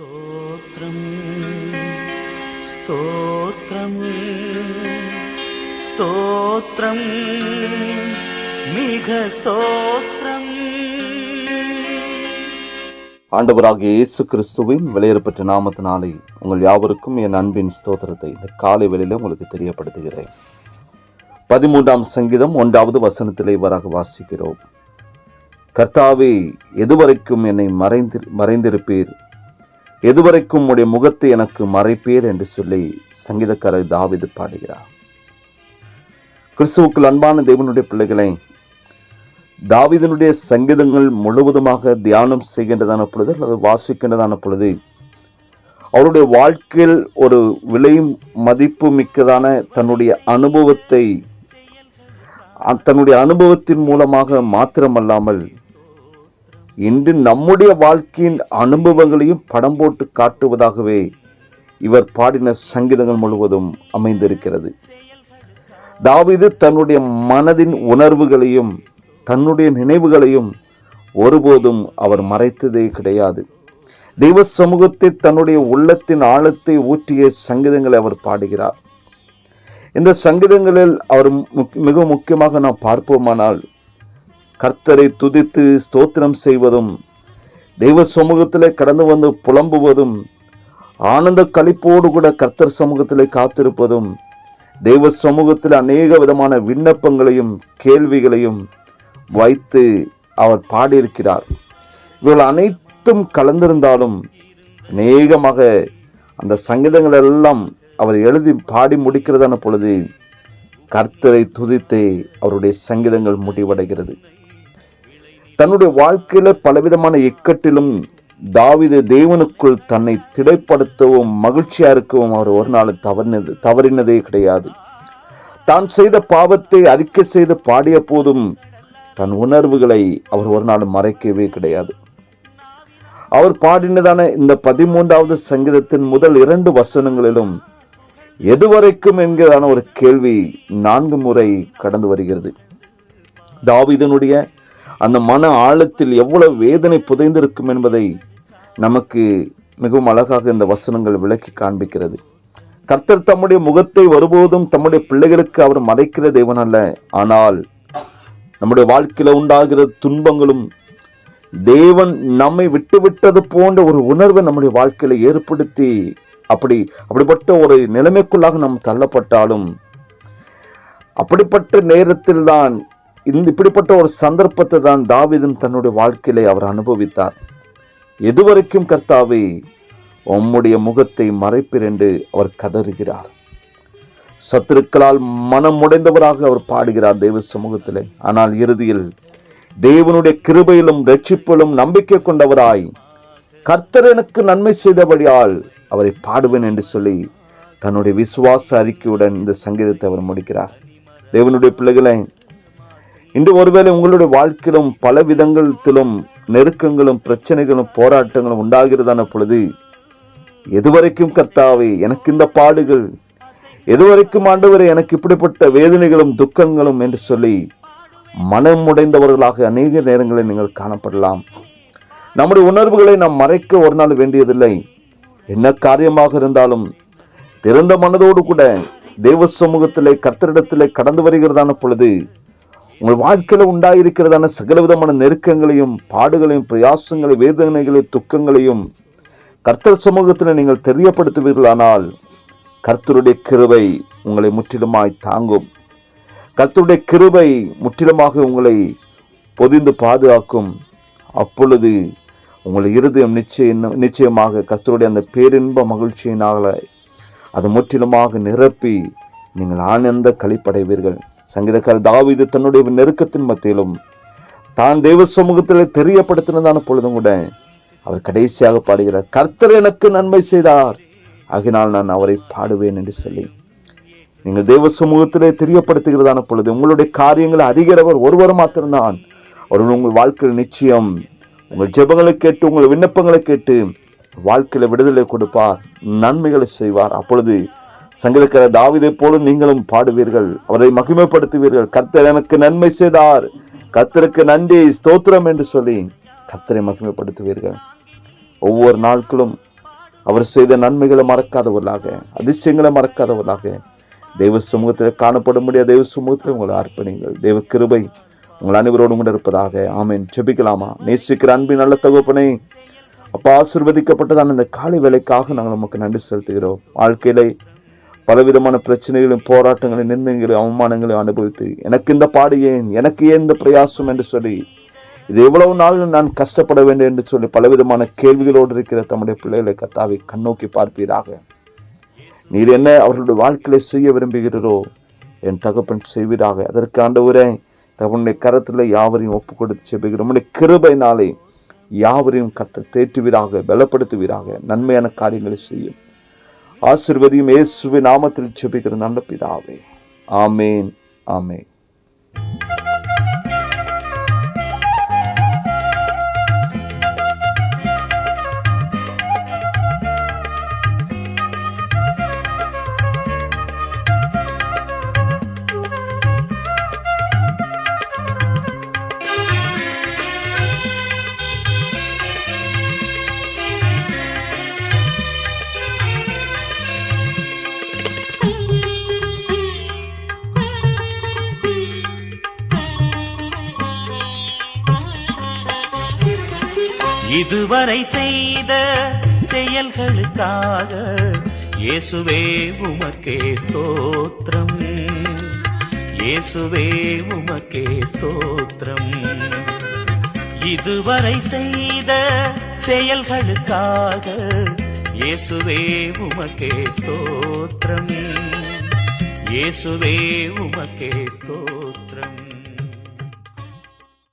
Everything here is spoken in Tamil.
ஸ்தோத்ரம் ஸ்தோத்ரம் ஸ்தோத்ரம் மிக ஸ்தோத்ரம் ஆண்டவராகிய இயேசு கிறிஸ்துவின் வெளியேறப்பட்ட நாமத்தினாலே உங்கள் யாவருக்கும் என் அன்பின் ஸ்தோத்திரத்தை இந்த காலை வேளையில் உங்களுக்கு தெரியப்படுத்துகிறேன். பதிமூன்றாம் சங்கீதம் ஒன்றாவது வசனத்திலே இவராக வாசிக்கிறோம். கர்த்தாவே எதுவரைக்கும் என்னை மறைந்து மறைந்திருப்பீர்? எதுவரைக்கும் உடைய முகத்தை எனக்கு மறைப்பேர் என்று சொல்லி சங்கீதக்காரர் தாவிது பாடுகிறார். கிறிஸ்துவுக்குள் அன்பான தேவனுடைய பிள்ளைகளை தாவிதனுடைய சங்கீதங்கள் முழுவதுமாக தியானம் செய்கின்றதான பொழுது அல்லது வாசிக்கின்றதான பொழுது அவருடைய வாழ்க்கையில் ஒரு விலை மதிப்பு மிக்கதான தன்னுடைய அனுபவத்தை தன்னுடைய அனுபவத்தின் மூலமாக மாத்திரமல்லாமல் இன்று நம்முடைய வாழ்க்கையின் அனுபவங்களையும் படம் போட்டு காட்டுவதாகவே இவர் பாடின சங்கீதங்கள் முழுவதும் அமைந்திருக்கிறது. தாவிது தன்னுடைய மனதின் உணர்வுகளையும் தன்னுடைய நினைவுகளையும் ஒருபோதும் அவர் மறைத்ததே கிடையாது. தெய்வ சமூகத்தை தன்னுடைய உள்ளத்தின் ஆழத்தை ஊற்றிய சங்கீதங்களை அவர் பாடுகிறார். இந்த சங்கீதங்களில் அவர் முக்- மிக முக்கியமாக நாம் பார்ப்போமானால் கர்த்தரை துதித்து ஸ்தோத்திரம் செய்வதும் தெய்வ சமூகத்தில் கடந்து வந்து புலம்புவதும் ஆனந்த களிப்போடு கூட கர்த்தர் சமூகத்தில் காத்திருப்பதும் தெய்வ சமூகத்தில் அநேக விதமான விண்ணப்பங்களையும் கேள்விகளையும் வைத்து அவர் பாடியிருக்கிறார். இவர்கள் அனைத்தும் கலந்திருந்தாலும் அநேகமாக அந்த சங்கீதங்கள் எல்லாம் அவர் எழுதி பாடி முடிக்கிறதான பொழுது கர்த்தரை துதித்தே அவருடைய சங்கீதங்கள் முடிவடைகிறது. தன்னுடைய வாழ்க்கையில பலவிதமான இக்கட்டிலும் தாவீது தேவனுக்குள் தன்னை திடைப்படுத்தவும் மகிழ்ச்சியா இருக்கவும் அவர் ஒரு நாள் தவறினது தவறினதே கிடையாது. தான் செய்த பாவத்தை அறிக்கை செய்து பாடிய போதும் தன் உணர்வுகளை அவர் ஒரு நாள் மறைக்கவே கிடையாது. அவர் பாடினதான இந்த பதிமூன்றாவது சங்கீதத்தின் முதல் இரண்டு வசனங்களிலும் எதுவரைக்கும் என்கிறதான ஒரு கேள்வி நான்கு முறை கடந்து வருகிறது. தாவிதனுடைய அந்த மன ஆழத்தில் எவ்வளவு வேதனை புதைந்திருக்கும் என்பதை நமக்கு மிகவும் அழகாக இந்த வசனங்கள் விளக்கி காண்பிக்கிறது. கர்த்தர் தம்முடைய முகத்தை ஒருபோதும் தம்முடைய பிள்ளைகளுக்கு அவர் மறைக்கிற தேவன் அல்ல ஆனால் நம்முடைய வாழ்க்கையில் உண்டாகிற துன்பங்களும் தேவன் நம்மை விட்டுவிட்டது போன்ற ஒரு உணர்வை நம்முடைய வாழ்க்கையில் ஏற்படுத்தி அப்படி அப்படிப்பட்ட ஒரு நிலைமைக்குள்ளாக நாம் தள்ளப்பட்டாலும் அப்படிப்பட்ட நேரத்தில் தான் இந்த இப்படிப்பட்ட ஒரு சந்தர்ப்பத்தை தான் தாவிதும் தன்னுடைய வாழ்க்கையிலே அவர் அனுபவித்தார். எதுவரைக்கும் கர்த்தாவே உம்முடைய முகத்தை மறைப்பீர் என்று அவர் கதறுகிறார். சத்துருக்களால் மனம் உடைந்தவராக அவர் பாடுகிறார் தெய்வ சமூகத்திலே. ஆனால் இறுதியில் தேவனுடைய கிருபையிலும் ரட்சிப்பிலும் நம்பிக்கை கொண்டவராய் கர்த்தர் எனக்கு நன்மை செய்தபடியால் அவரை பாடுவேன் என்று சொல்லி தன்னுடைய விசுவாச அறிக்கையுடன் இந்த சங்கீதத்தை அவர் முடிக்கிறார். தேவனுடைய பிள்ளைகளை இன்று ஒருவேளை உங்களுடைய வாழ்க்கையிலும் பல விதங்களிலும் நெருக்கங்களும் பிரச்சனைகளும் போராட்டங்களும் உண்டாகிறதான பொழுது எதுவரைக்கும் கர்த்தாவே எனக்கு இந்த பாடுகள் எதுவரைக்கும் ஆண்டவரை எனக்கு இப்படிப்பட்ட வேதனைகளும் துக்கங்களும் என்று சொல்லி மனம் உடைந்தவர்களாக அநேக நேரங்களில் நீங்கள் காணப்படலாம். நம்முடைய உணர்வுகளை நாம் மறைக்க ஒரு நாள் வேண்டியதில்லை. என்ன காரியமாக இருந்தாலும் திறந்த மனதோடு கூட தெய்வ சமூகத்திலே கர்த்தரிடத்திலே கடந்து வருகிறதான பொழுது உங்கள் வாழ்க்கையில் உண்டாயிருக்கிறதான சகலவிதமான நெருக்கங்களையும் பாடுகளையும் பிரயாசங்களையும் வேதனைகளையும் துக்கங்களையும் கர்த்தர் சமூகத்தில் நீங்கள் தெரியப்படுத்துவீர்களானால் கர்த்தருடைய கிருவை உங்களை முற்றிலுமாய் தாங்கும். கர்த்தருடைய கிருவை முற்றிலுமாக உங்களை பொதிந்து பாதுகாக்கும். அப்பொழுது உங்கள் இருதயம் நிச்சயம் நிச்சயமாக கர்த்தருடைய அந்த பேரின்ப மகிழ்ச்சியினால அது முற்றிலுமாக நிரப்பி நீங்கள் ஆனந்த களிப்படைவீர்கள். சங்கீதக்காரர் தாவிது தன்னுடைய நெருக்கத்தின் மத்தியிலும் தான் தெய்வ சமூகத்தில் தெரியப்படுத்தினதான பொழுதும் கூட அவர் கடைசியாக பாடுகிறார் கர்த்தர் எனக்கு நன்மை செய்தார். ஆகினால் நான் அவரை பாடுவேன் என்று சொல்லி. நீங்கள் தெய்வ சமூகத்திலே தெரியப்படுத்துகிறதான பொழுது உங்களுடைய காரியங்களை அறிகிறவர் ஒருவர் மாத்திரம்தான். அவர்கள் உங்கள் வாழ்க்கையில் நிச்சயம் உங்கள் ஜெபங்களை கேட்டு உங்கள் விண்ணப்பங்களை கேட்டு வாழ்க்கையில் விடுதலை கொடுப்பார் நன்மைகளை செய்வார். அப்பொழுது சங்கிருக்கிற தாவிதை போல நீங்களும் பாடுவீர்கள். அவரை மகிமைப்படுத்துவீர்கள். கர்த்தர் எனக்கு நன்மை செய்தார். கர்த்தருக்கு நன்றி ஸ்தோத்திரம் என்று சொல்லி கர்த்தரை மகிமைப்படுத்துவீர்கள். ஒவ்வொரு நாட்களும் அவர் செய்த நன்மைகளை மறக்காதவர்களாக அதிசயங்களை மறக்காதவர்களாக தெய்வ சமூகத்தில் காணப்பட முடியாத தெய்வ சமூகத்தில் உங்களை அர்ப்பணிங்கள் தெய்வ கிருபை உங்கள் அனைவரோடு கூட இருப்பதாக. ஆமீன். செபிக்கலாமா நேசிக்கிற அன்பின் நல்ல தகுப்பனை அப்பா ஆசிர்வதிக்கப்பட்டதான இந்த காலை வேலைக்காக நாங்கள் நமக்கு நன்றி செலுத்துகிறோம். வாழ்க்கையிலே பலவிதமான பிரச்சனைகளையும் போராட்டங்களையும் நிந்தங்களையும் அவமானங்களையும் அனுபவித்து எனக்கு இந்த பாடு ஏன்? எனக்கு ஏன் இந்த பிரயாசம்? என்று சொல்லி இது எவ்வளவு நாள் நான் கஷ்டப்பட வேண்டும்? என்று சொல்லி பலவிதமான கேள்விகளோடு இருக்கிற தம்முடைய பிள்ளைகளை கத்தாவை கண்ணோக்கி பார்ப்பீராக. நீர் என்ன அவர்களுடைய வாழ்க்கையை செய்ய விரும்புகிறீரோ? என் தகப்பன் செய்வீராக. அதற்கு ஆண்டவரே தகப்பனுடைய கரத்தில் யாவரையும் ஒப்பு கொடுத்து செபிக்கிறோம் உம்முடைய கிருபையினாலே யாவரையும் கத்த தேற்றுவீராக பலப்படுத்துவீராக. நன்மையான காரியங்களை செய்யும். ஆசிர்வதியும் இயேசுவின் நாமத்தில் செபிக்கிற நல்ல பிதாவே. ஆமேன். ஆமேன். இதுவரை செய்த செயல்களுக்காக இயேசுவே உமக்கே ஸ்தோத்திரம். இயேசுவே உமக்கே ஸ்தோத்திரம். இதுவரை செய்த செயல்களுக்காக இயேசுவே உமக்கே ஸ்தோத்திரம். இயேசுவே உமக்கே ஸ்தோத்திரம்.